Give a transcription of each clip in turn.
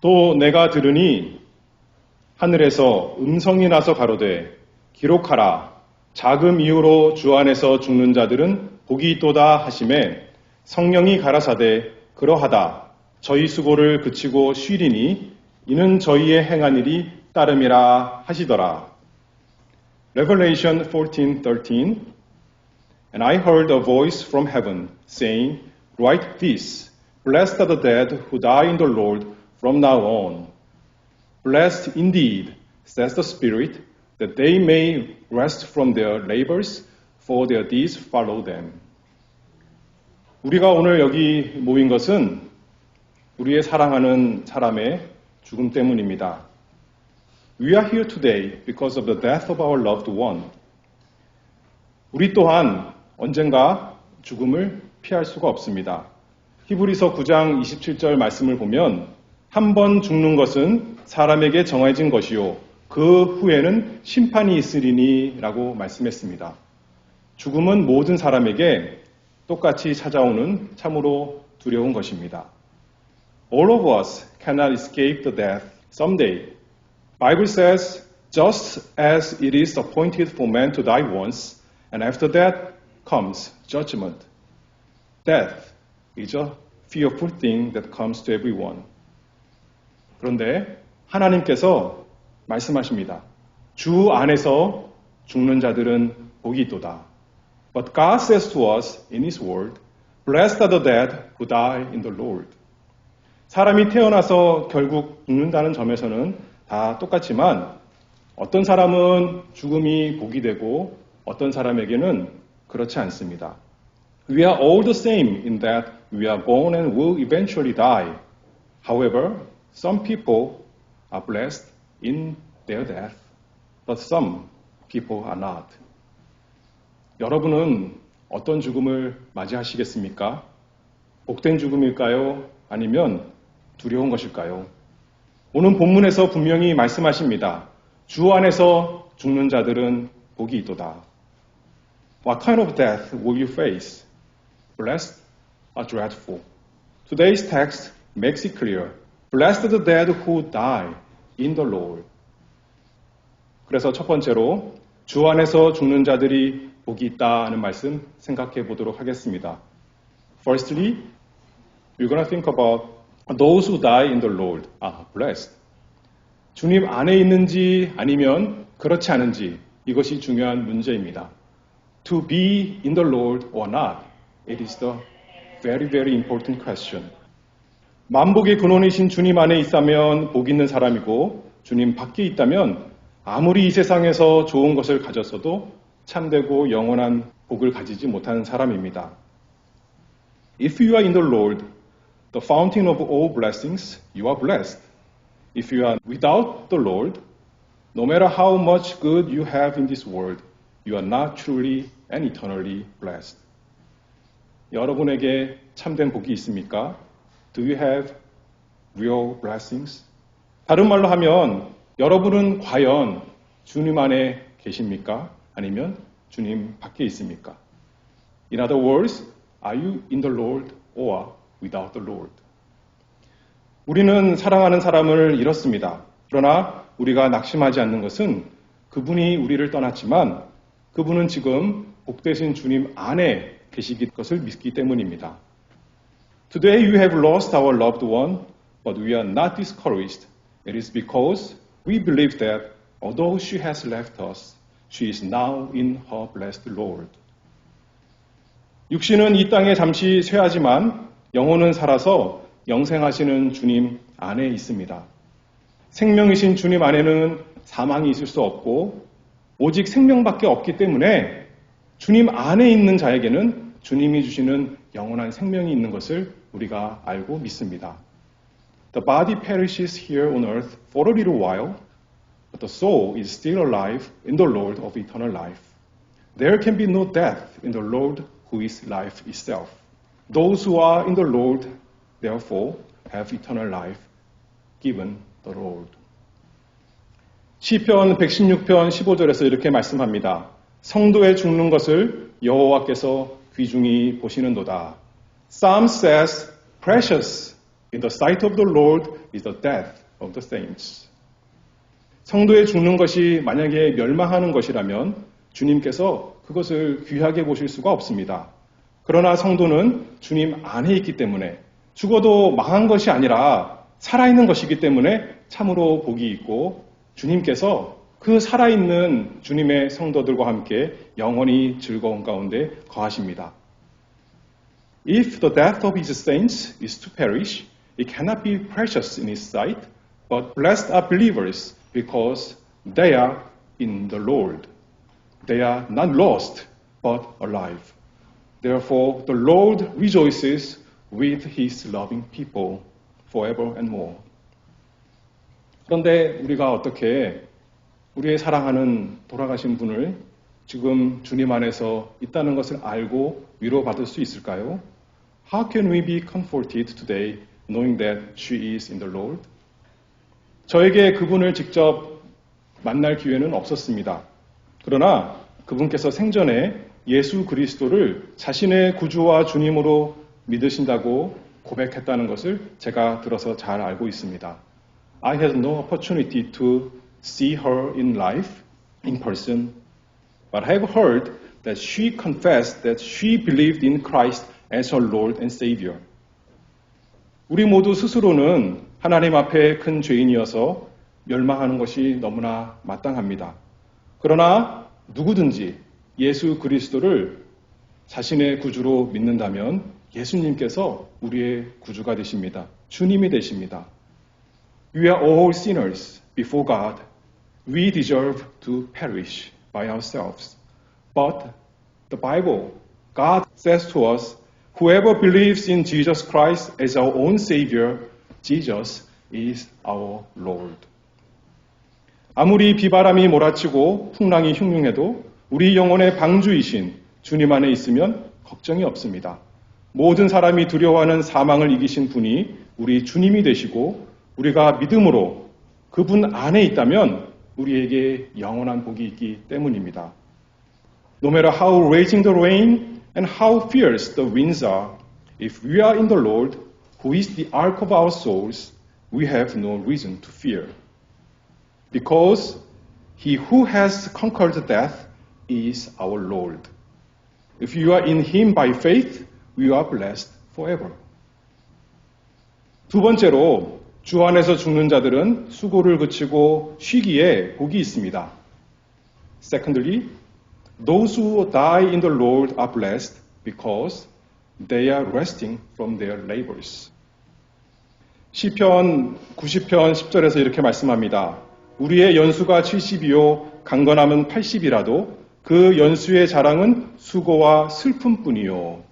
또 내가 들으니 하늘에서 음성이 나서 가로되 기록하라. 자금 이후로 주 안에서 죽는 자들은 복이 있도다 하심에 성령이 가라사대 그러하다. 저희 수고를 그치고 쉬리니 이는 저희의 행한 일이 따름이라 하시더라. Revelation 14:13 And I heard a voice from heaven saying, Write this, Blessed are the dead who die in the Lord from now on. Blessed indeed, says the Spirit, that they may rest from their labors, for their deeds follow them. 우리가 오늘 여기 모인 것은 우리의 사랑하는 사람의 죽음 때문입니다. We are here today because of the death of our loved one. 우리 또한 언젠가 죽음을 피할 수가 없습니다. 히브리서 9장 27절 말씀을 보면 한 번 죽는 것은 사람에게 정해진 것이요 그 후에는 심판이 있으리니 라고 말씀했습니다. 죽음은 모든 사람에게 똑같이 찾아오는 참으로 두려운 것입니다. All of us cannot escape the death someday. Bible says, just as it is appointed for man to die once, and after that comes judgment. Death is a fearful thing that comes to everyone. 그런데 하나님께서 말씀하십니다. 주 안에서 죽는 자들은 복이 있도다. But God says to us in His Word, Blessed are the dead who die in the Lord. 사람이 태어나서 결국 죽는다는 점에서는 다 똑같지만 어떤 사람은 죽음이 복이 되고 어떤 사람에게는 그렇지 않습니다. We are all the same in that we are born and will eventually die. However, some people are blessed in their death, but some people are not. 여러분은 어떤 죽음을 맞이하시겠습니까? 복된 죽음일까요? 아니면 두려운 것일까요? 오늘 본문에서 분명히 말씀하십니다. 주 안에서 죽는 자들은 복이 있도다. What kind of death will you face? Blessed or dreadful? Today's text makes it clear. Blessed the dead who die in the Lord. 그래서 첫 번째로 주 안에서 죽는 자들이 복이 있다는 말씀 생각해 보도록 하겠습니다. Firstly, we're going to think about those who die in the Lord are blessed. 주님 안에 있는지 아니면 그렇지 않은지 이것이 중요한 문제입니다. To be in the Lord or not, it is the very, very important question. 만복의 근원이신 주님 안에 있다면 복 있는 사람이고 주님 밖에 있다면 아무리 이 세상에서 좋은 것을 가졌어도 참되고 영원한 복을 가지지 못하는 사람입니다. If you are in the Lord, the fountain of all blessings, you are blessed. If you are without the Lord, no matter how much good you have in this world, you are not truly and eternally blessed. 여러분에게 참된 복이 있습니까? Do you have real blessings? 다른 말로 하면 여러분은 과연 주님 안에 계십니까? 아니면 주님 밖에 있습니까? In other words, are you in the Lord or without the Lord? 우리는 사랑하는 사람을 잃었습니다. 그러나 우리가 낙심하지 않는 것은 그분이 우리를 떠났지만 그분은 지금 복되신 주님 안에 계시기 것을 믿기 때문입니다. Today you have lost our loved one, but we are not discouraged. It is because we believe that although she has left us, she is now in her blessed Lord. 육신은 이 땅에 잠시 쇠하지만 영혼은 살아서 영생하시는 주님 안에 있습니다. 생명이신 주님 안에는 사망이 있을 수 없고 오직 생명밖에 없기 때문에 주님 안에 있는 자에게는 주님이 주시는 영원한 생명이 있는 것을 우리가 알고 믿습니다. The body perishes here on earth for a little while, but the soul is still alive in the Lord of eternal life. There can be no death in the Lord who is life itself. Those who are in the Lord, therefore, have eternal life given the Lord. 시편 116편 15절에서 이렇게 말씀합니다. 성도의 죽는 것을 여호와께서 귀중히 보시는도다. Psalm says, precious In the sight of the Lord is the death of the saints. 성도의 죽는 것이 만약에 멸망하는 것이라면 주님께서 그것을 귀하게 보실 수가 없습니다. 그러나 성도는 주님 안에 있기 때문에 죽어도 망한 것이 아니라 살아있는 것이기 때문에 참으로 복이 있고 주님께서 그 살아있는 주님의 성도들과 함께 영원히 즐거운 가운데 거하십니다. If the death of his saints is to perish, it cannot be precious in his sight, but blessed are believers because they are in the Lord. They are not lost, but alive. Therefore, the Lord rejoices with his loving people forever and more. 그런데 우리가 어떻게 우리의 사랑하는 돌아가신 분을 지금 주님 안에서 있다는 것을 알고 위로받을 수 있을까요? How can we be comforted today knowing that she is in the Lord? 저에게 그분을 직접 만날 기회는 없었습니다. 그러나 그분께서 생전에 예수 그리스도를 자신의 구주와 주님으로 믿으신다고 고백했다는 것을 제가 들어서 잘 알고 있습니다. I had no opportunity to see her in life, in person, but I have heard that she confessed that she believed in Christ as her Lord and Savior. 우리 모두 스스로는 하나님 앞에 큰 죄인이어서 멸망하는 것이 너무나 마땅합니다. 그러나 누구든지 예수 그리스도를 자신의 구주로 믿는다면 예수님께서 우리의 구주가 되십니다. 주님이 되십니다. We are all sinners before God. We deserve to perish by ourselves. But the Bible, God says to us, whoever believes in Jesus Christ as our own Savior, Jesus is our Lord. 아무리 비바람이 몰아치고 풍랑이 흉흉해도 우리 영혼의 방주이신 주님 안에 있으면 걱정이 없습니다. 모든 사람이 두려워하는 사망을 이기신 분이 우리 주님이 되시고 우리가 믿음으로 그분 안에 있다면 우리에게 영원한 복이 있기 때문입니다. No matter how raging the rain and how fierce the winds are, if we are in the Lord, who is the ark of our souls, we have no reason to fear. Because he who has conquered death is our Lord. If you are in him by faith, we are blessed forever. 두 번째로 주 안에서 죽는 자들은 수고를 그치고 쉬기에 복이 있습니다. Secondly, those who die in the Lord are blessed because they are resting from their labors. 시편 90편 10절에서 이렇게 말씀합니다. 우리의 연수가 70이요 강건함은 80이라도 그 연수의 자랑은 수고와 슬픔뿐이요.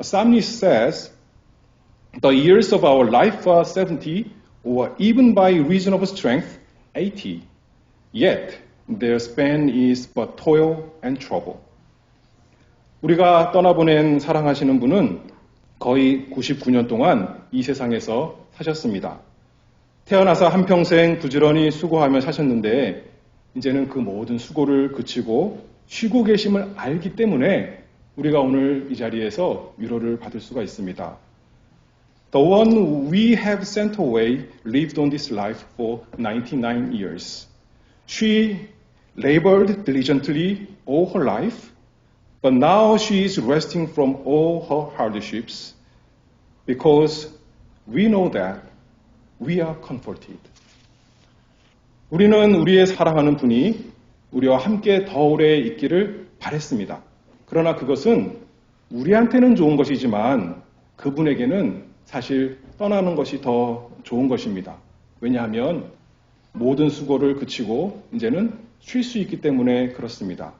Psalmist says, The years of our life are 70, or even by reason of strength, 80. Yet their span is but toil and trouble. 우리가 떠나보낸 사랑하시는 분은 거의 99년 동안 이 세상에서 사셨습니다. 태어나서 한평생 부지런히 수고하며 사셨는데 이제는 그 모든 수고를 그치고 쉬고 계심을 알기 때문에 우리가 오늘 이 자리에서 위로를 받을 수가 있습니다. The one we have sent away lived on this life for 99 years. She labored diligently all her life, but now she is resting from all her hardships because we know that we are comforted. 우리는 우리의 사랑하는 분이 우리와 함께 더 오래 있기를 바랬습니다. 그러나 그것은 우리한테는 좋은 것이지만 그분에게는 사실 떠나는 것이 더 좋은 것입니다. 왜냐하면 모든 수고를 그치고 이제는 쉴 수 있기 때문에 그렇습니다.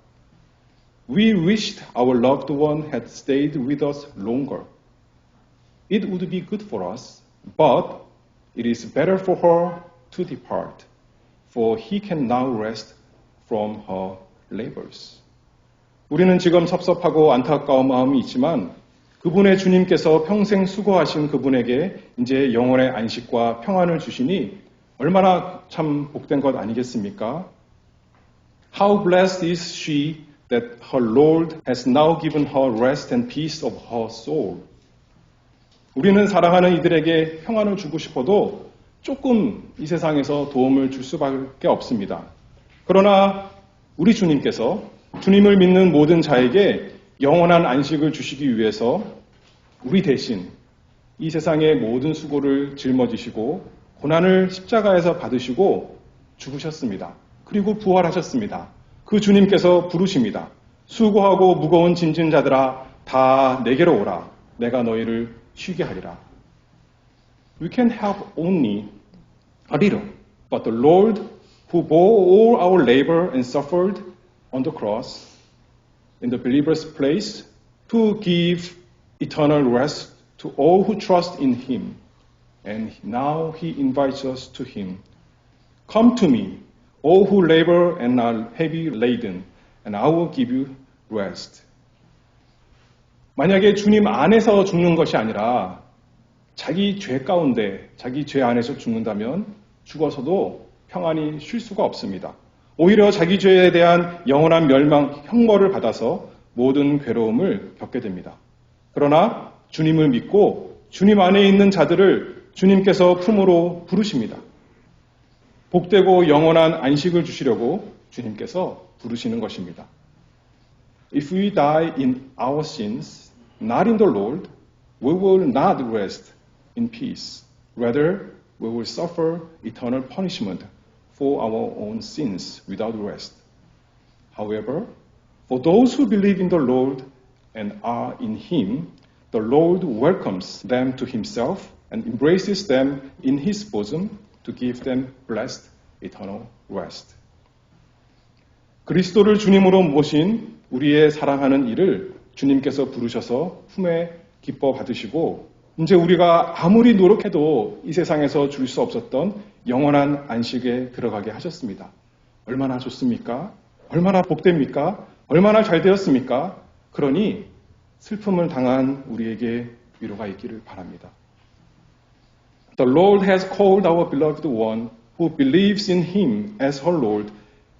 We wished our loved one had stayed with us longer. It would be good for us, but it is better for her to depart, for he can now rest from her labors. 우리는 지금 섭섭하고 안타까운 마음이 있지만 그분의 주님께서 평생 수고하신 그분에게 이제 영혼의 안식과 평안을 주시니 얼마나 참 복된 것 아니겠습니까? How blessed is she that her Lord has now given her rest and peace of her soul. 우리는 사랑하는 이들에게 평안을 주고 싶어도 조금 이 세상에서 도움을 줄 수밖에 없습니다. 그러나 우리 주님께서 주님을 믿는 모든 자에게 영원한 안식을 주시기 위해서 우리 대신 이 세상의 모든 수고를 짊어지시고 고난을 십자가에서 받으시고 죽으셨습니다. 그리고 부활하셨습니다. 그 주님께서 부르십니다. 수고하고 무거운 짐진 자들아 다 내게로 오라. 내가 너희를 쉬게 하리라. We can help only a little, but the Lord who bore all our labor and suffered on the cross in the believer's place to give eternal rest to all who trust in him. And now he invites us to him. Come to me, all who labor and are heavy laden, and I will give you rest. 만약에 주님 안에서 죽는 것이 아니라 자기 죄 가운데, 자기 죄 안에서 죽는다면 죽어서도 평안히 쉴 수가 없습니다. 오히려 자기 죄에 대한 영원한 멸망, 형벌을 받아서 모든 괴로움을 겪게 됩니다. 그러나 주님을 믿고 주님 안에 있는 자들을 주님께서 품으로 부르십니다. 복되고 영원한 안식을 주시려고 주님께서 부르시는 것입니다. If we die in our sins, not in the Lord, we will not rest in peace. Rather, we will suffer eternal punishment for our own sins without rest. However, for those who believe in the Lord and are in Him, the Lord welcomes them to Himself and embraces them in His bosom to give them blessed eternal rest. 그리스도를 주님으로 모신 우리의 사랑하는 이를 주님께서 부르셔서 품에 기뻐 받으시고 이제 우리가 아무리 노력해도 이 세상에서 줄 수 없었던 영원한 안식에 들어가게 하셨습니다. 얼마나 좋습니까? 얼마나 복됩니까? 얼마나 잘 되었습니까? 그러니 슬픔을 당한 우리에게 위로가 있기를 바랍니다. The Lord has called our beloved one who believes in him as her Lord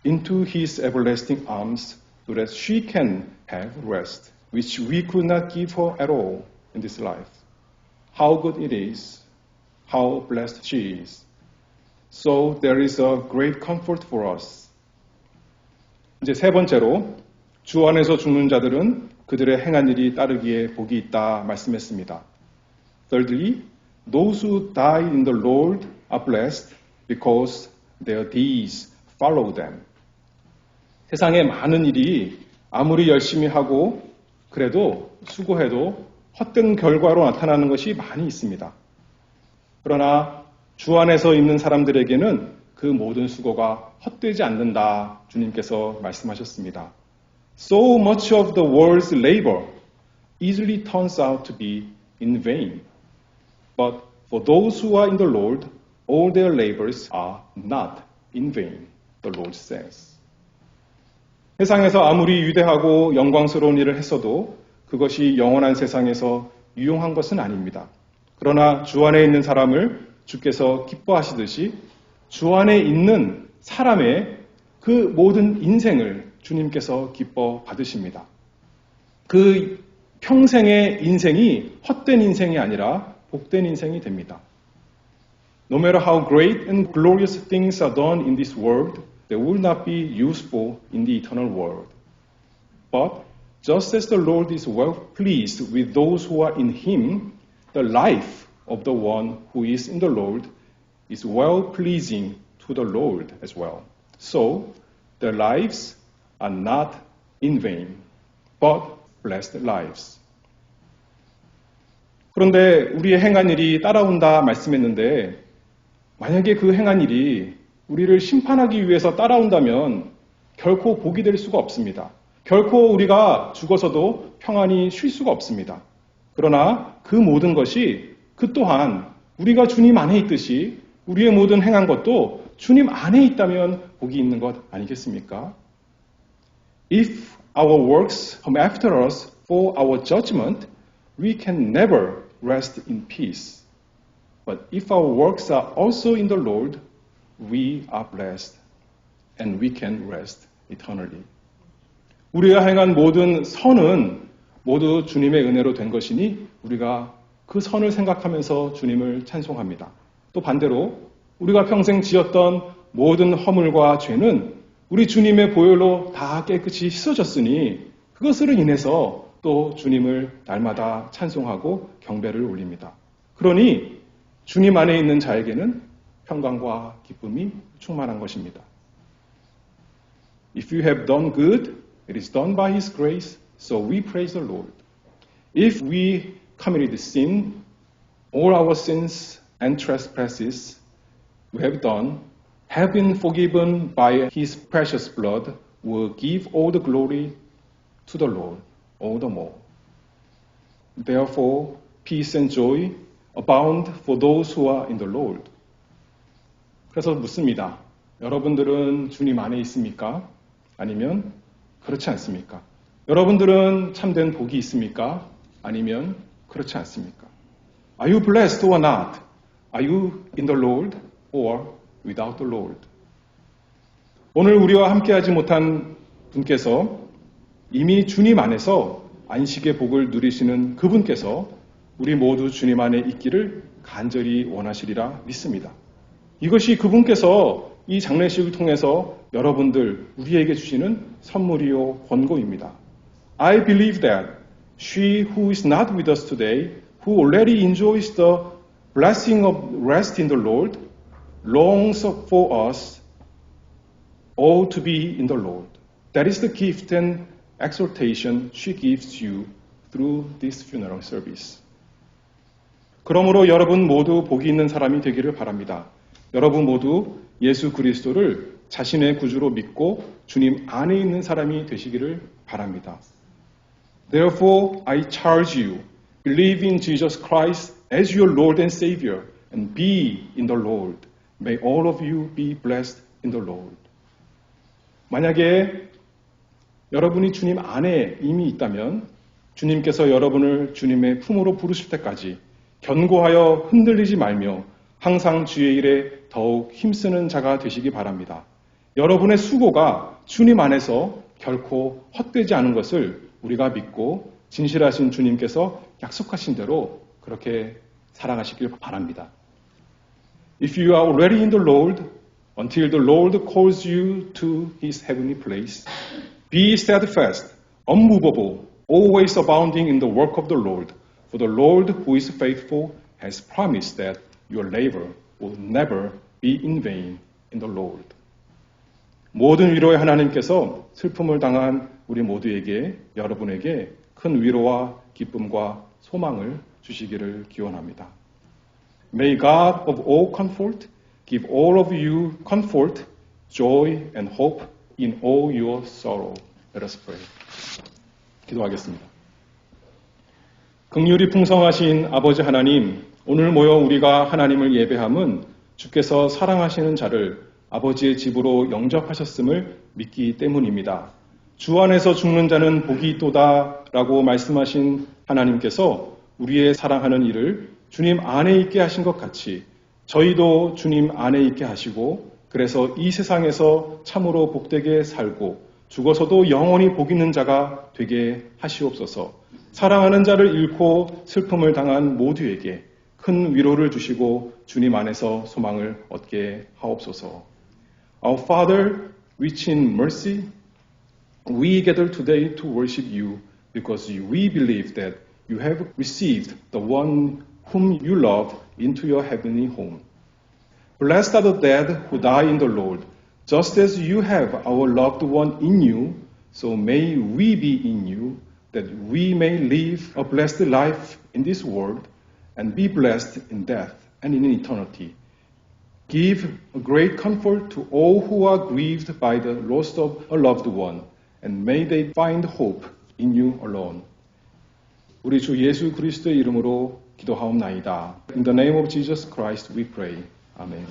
into his everlasting arms so that she can have rest, which we could not give her at all in this life. How good it is, how blessed she is. So there is a great comfort for us. 이제 세 번째로 주 안에서 죽는 자들은 그들의 행한 일이 따르기에 복이 있다 말씀했습니다. Thirdly, those who die in the Lord are blessed because their deeds follow them. 세상에 많은 일이 아무리 열심히 하고 그래도 수고해도 헛된 결과로 나타나는 것이 많이 있습니다. 그러나 주 안에서 있는 사람들에게는 그 모든 수고가 헛되지 않는다 주님께서 말씀하셨습니다. So much of the world's labor easily turns out to be in vain. But for those who are in the Lord, all their labors are not in vain, the Lord says. 세상에서 아무리 위대하고 영광스러운 일을 했어도 그것이 영원한 세상에서 유용한 것은 아닙니다. 그러나 주 안에 있는 사람을 주께서 기뻐하시듯이 주 안에 있는 사람의 그 모든 인생을 주님께서 기뻐 받으십니다. 그 평생의 인생이 헛된 인생이 아니라 복된 인생이 됩니다. No matter how great and glorious things are done in this world, they will not be useful in the eternal world. But just as the Lord is well pleased with those who are in Him, the life of the one who is in the Lord is well pleasing to the Lord as well. So their lives are not in vain, but blessed lives. 그런데 우리의 행한 일이 따라온다 말씀했는데 만약에 그 행한 일이 우리를 심판하기 위해서 따라온다면 결코 복이 될 수가 없습니다. 결코 우리가 죽어서도 평안히 쉴 수가 없습니다. 그러나 그 모든 것이 그 또한 우리가 주님 안에 있듯이 우리의 모든 행한 것도 주님 안에 있다면 복이 있는 것 아니겠습니까? If our works come after us for our judgment, we can never rest in peace. But if our works are also in the Lord, we are blessed and we can rest eternally. 우리가 행한 모든 선은 모두 주님의 은혜로 된 것이니 우리가 그 선을 생각하면서 주님을 찬송합니다. 또 반대로 우리가 평생 지었던 모든 허물과 죄는 우리 주님의 보혈로 다 깨끗이 씻어졌으니 그것으로 인해서 또 주님을 날마다 찬송하고 경배를 올립니다. 그러니 주님 안에 있는 자에게는 평강과 기쁨이 충만한 것입니다. If you have done good, it is done by His grace, so we praise the Lord. If we committed sin, all our sins and trespasses we have done have been forgiven by His precious blood, will give all the glory to the Lord all the more. Therefore, peace and joy abound for those who are in the Lord. 그래서 묻습니다. 여러분들은 주님 안에 있습니까? 아니면 그렇지 않습니까? 여러분들은 참된 복이 있습니까? 아니면 그렇지 않습니까? Are you blessed or not? Are you in the Lord or without the Lord? 오늘 우리와 함께하지 못한 분께서 이미 주님 안에서 안식의 복을 누리시는 그분께서 우리 모두 주님 안에 있기를 간절히 원하시리라 믿습니다. 이것이 그분께서 이 장례식을 통해서 여러분들 우리에게 주시는 선물이요 권고입니다. I believe that she who is not with us today, who already enjoys the blessing of rest in the Lord, longs for us all to be in the Lord. That is the gift and exhortation she gives you through this funeral service. 그러므로 여러분 모두 복이 있는 사람이 되기를 바랍니다. 여러분 모두 예수 그리스도를 자신의 구주로 믿고 주님 안에 있는 사람이 되시기를 바랍니다. Therefore, I charge you, believe in Jesus Christ as your Lord and Savior, and be in the Lord. May all of you be blessed in the Lord. 만약에 여러분이 주님 안에 이미 있다면 주님께서 여러분을 주님의 품으로 부르실 때까지 견고하여 흔들리지 말며 항상 주의 일에 더욱 힘쓰는 자가 되시기 바랍니다. 여러분의 수고가 주님 안에서 결코 헛되지 않은 것을 우리가 믿고 진실하신 주님께서 약속하신 대로 그렇게 살아가시길 바랍니다. If you are already in the Lord, until the Lord calls you to his heavenly place, be steadfast, unmovable, always abounding in the work of the Lord. For the Lord who is faithful has promised that your labor will never be in vain in the Lord. 모든 위로의 하나님께서 슬픔을 당한 우리 모두에게 여러분에게 큰 위로와 기쁨과 소망을 주시기를 기원합니다. May God of all comfort give all of you comfort, joy and hope in all your sorrow. Let us pray. 기도하겠습니다. 극률이 풍성하신 아버지 하나님, 오늘 모여 우리가 하나님을 예배함은 주께서 사랑하시는 자를 아버지의 집으로 영접하셨음을 믿기 때문입니다. 주 안에서 죽는 자는 복이 있도다 라고 말씀하신 하나님께서 우리의 사랑하는 이를 주님 안에 있게 하신 것 같이 저희도 주님 안에 있게 하시고 그래서 이 세상에서 참으로 복되게 살고 죽어서도 영원히 복 있는 자가 되게 하시옵소서. 사랑하는 자를 잃고 슬픔을 당한 모두에게 큰 위로를 주시고 주님 안에서 소망을 얻게 하옵소서. Our Father, which in mercy, we gather today to worship you because we believe that you have received the one whom you love into your heavenly home. Blessed are the dead who die in the Lord, just as you have our loved one in you, so may we be in you, that we may live a blessed life in this world and be blessed in death and in eternity. Give a great comfort to all who are grieved by the loss of a loved one, and may they find hope in you alone. 우리 주 예수 그리스도의 이름으로 기도하옵나이다. In the name of Jesus Christ we pray. 아멘.